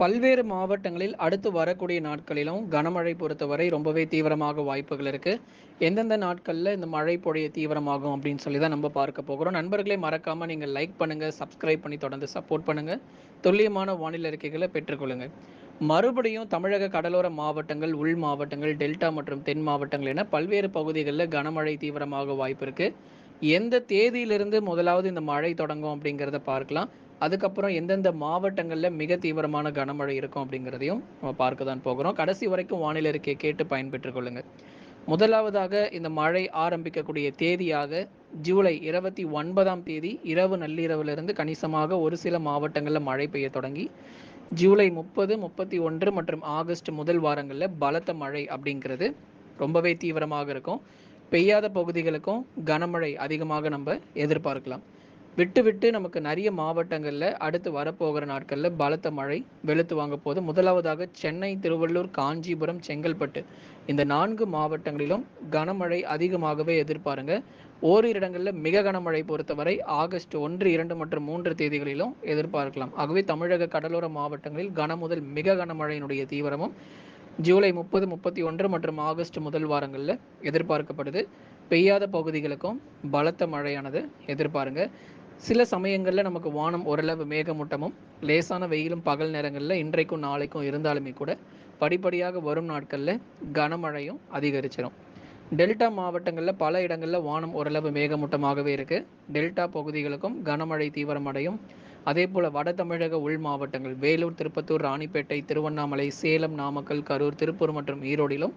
பல்வேறு மாவட்டங்களில் அடுத்து வரக்கூடிய நாட்களிலும் கனமழை பொறுத்தவரை ரொம்பவே தீவிரமாக வாய்ப்புகள் இருக்கு. எந்தெந்த நாட்களில் இந்த மழை பொழிய தீவிரமாகும் அப்படின்னு சொல்லி தான் நம்ம பார்க்க போகிறோம். நண்பர்களே மறக்காம நீங்கள் லைக் பண்ணுங்க சப்ஸ்கிரைப் பண்ணி தொடர்ந்து சப்போர்ட் பண்ணுங்க. துல்லியமான வானிலை அறிக்கைகளை பெற்றுக்கொள்ளுங்க மறுபடியும் தமிழக கடலோர மாவட்டங்கள் உள் மாவட்டங்கள் டெல்டா மற்றும் தென் மாவட்டங்கள் என பல்வேறு பகுதிகளில் கனமழை தீவிரமாக வாய்ப்பு இருக்கு. எந்த தேதியிலிருந்து முதலாவது இந்த மழை தொடங்கும் அப்படிங்கிறத பார்க்கலாம். அதுக்கப்புறம் எந்தெந்த மாவட்டங்களில் மிக தீவிரமான கனமழை இருக்கும் அப்படிங்கிறதையும் நம்ம பார்க்க தான் போகிறோம். கடைசி வரைக்கும் வானிலை இருக்கே கேட்டு பயன்பெற்றுக் கொள்ளுங்கள். முதலாவதாக இந்த மழை ஆரம்பிக்கக்கூடிய தேதியாக ஜூலை இருபத்தி ஒன்பதாம் தேதி இரவு நள்ளிரவிலிருந்து கணிசமாக ஒரு சில மாவட்டங்களில் மழை பெய்ய தொடங்கி ஜூலை முப்பது முப்பத்தி ஒன்று மற்றும் ஆகஸ்ட் முதல் வாரங்களில் பலத்த மழை அப்படிங்கிறது ரொம்பவே தீவிரமாக இருக்கும். பெய்யாத பகுதிகளுக்கும் கனமழை அதிகமாக நம்ம எதிர்பார்க்கலாம். விட்டு விட்டு நமக்கு நிறைய மாவட்டங்களில் அடுத்து வரப்போகிற நாட்களில் பலத்த மழை வெளுத்து வாங்க போது முதலாவதாக சென்னை திருவள்ளூர் காஞ்சிபுரம் செங்கல்பட்டு. இந்த நான்கு மாவட்டங்களிலும் கனமழை அதிகமாகவே எதிர்பாருங்க. ஓரிரு இடங்களில் மிக கனமழை பொறுத்தவரை ஆகஸ்ட் ஒன்று இரண்டு மற்றும் மூன்று தேதிகளிலும் எதிர்பார்க்கலாம். ஆகவே தமிழக கடலோர மாவட்டங்களில் கன முதல் மிக கனமழையினுடைய தீவிரமும் ஜூலை முப்பது முப்பத்தி ஒன்று மற்றும் ஆகஸ்ட் முதல் வாரங்களில் எதிர்பார்க்கப்படுது. பெய்யாத பகுதிகளுக்கும் பலத்த மழையானது எதிர்பாருங்க. சில சமயங்களில் நமக்கு வானம் ஓரளவு மேகமூட்டமும் லேசான வெயிலும் பகல் நேரங்களில் இன்றைக்கும் நாளைக்கும் இருந்தாலுமே கூட படிப்படியாக வரும் நாட்களில் கனமழையும் அதிகரிச்சிடும் டெல்டா மாவட்டங்களில் பல இடங்களில் வானம் ஓரளவு மேகமூட்டமாகவே இருக்குது டெல்டா பகுதிகளுக்கும் கனமழை தீவிரமடையும் அதே போல் வட தமிழக உள் மாவட்டங்கள் வேலூர் திருப்பத்தூர் ராணிப்பேட்டை திருவண்ணாமலை சேலம் நாமக்கல் கரூர் திருப்பூர் மற்றும் ஈரோடிலும்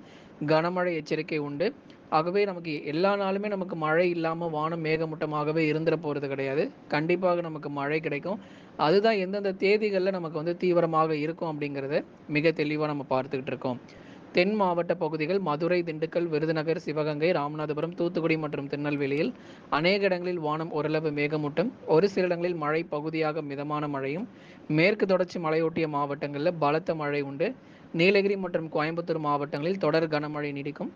கனமழை எச்சரிக்கை உண்டு. ஆகவே நமக்கு எல்லா நாளுமே நமக்கு மழை இல்லாமல் வானம் மேகமூட்டமாகவே இருந்துட போகிறது கிடையாது. கண்டிப்பாக நமக்கு மழை கிடைக்கும். அதுதான் எந்தெந்த தேதிகளில் நமக்கு வந்து தீவிரமாக இருக்கும் அப்படிங்கிறத மிக தெளிவாக நம்ம பார்த்துக்கிட்டு இருக்கோம். தென் மாவட்ட பகுதிகள் மதுரை திண்டுக்கல் விருதுநகர் சிவகங்கை ராமநாதபுரம் தூத்துக்குடி மற்றும் திருநெல்வேலியில் அநேக இடங்களில் வானம் ஓரளவு மேகமூட்டம். ஒரு சில இடங்களில் மழை பகுதியாக மிதமான மழையும். மேற்கு தொடர்ச்சி மலையொட்டிய மாவட்டங்களில் பலத்த மழை உண்டு. நீலகிரி மற்றும் கோயம்புத்தூர் மாவட்டங்களில் தொடர் கனமழை நீடிக்கும்.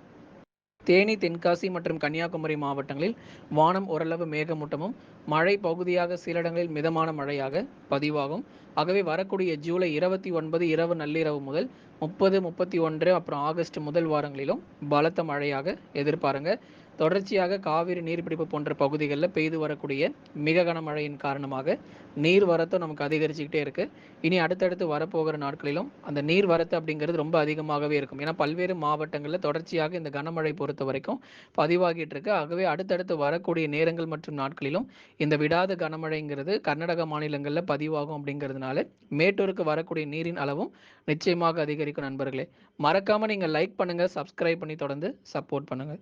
தேனி தென்காசி மற்றும் கன்னியாகுமரி மாவட்டங்களில் வானம் ஓரளவு மேகமூட்டமும் மழை பகுதியாக சில இடங்களில் மிதமான மழையாக பதிவாகும். ஆகவே வரக்கூடிய ஜூலை இருபத்தி ஒன்பது இரவு நள்ளிரவு முதல் முப்பது முப்பத்தி ஒன்று அப்புறம் ஆகஸ்ட் முதல் வாரங்களிலும் பலத்த மழையாக எதிர்பாருங்க. தொடர்ச்சியாக காவிரி நீர்பிடிப்பு போன்ற பகுதிகளில் பெய்து வரக்கூடிய மிக கனமழையின் காரணமாக நீர் வரத்தும் நமக்கு அதிகரிச்சுக்கிட்டே இருக்கு. இனி அடுத்தடுத்து வரப்போகிற நாட்களிலும் அந்த நீர் வரத்து அப்படிங்கிறது ரொம்ப அதிகமாகவே இருக்கும். ஏன்னா பல்வேறு மாவட்டங்களில் தொடர்ச்சியாக இந்த கனமழை பொறுத்த வரைக்கும் பதிவாகிட்டு இருக்கு. ஆகவே அடுத்தடுத்து வரக்கூடிய நேரங்கள் மற்றும் நாட்களிலும் இந்த விடாத கனமழைங்கிறது கர்நாடக மாநிலங்களில் பதிவாகும் அப்படிங்கிறதுனால மேட்டூருக்கு வரக்கூடிய நீரின் அளவும் நிச்சயமாக அதிகரிக்கும் நண்பர்களே. மறக்காம நீங்க லைக் பண்ணுங்க சப்ஸ்கிரைப் பண்ணி தொடர்ந்து சப்போர்ட் பண்ணுங்க.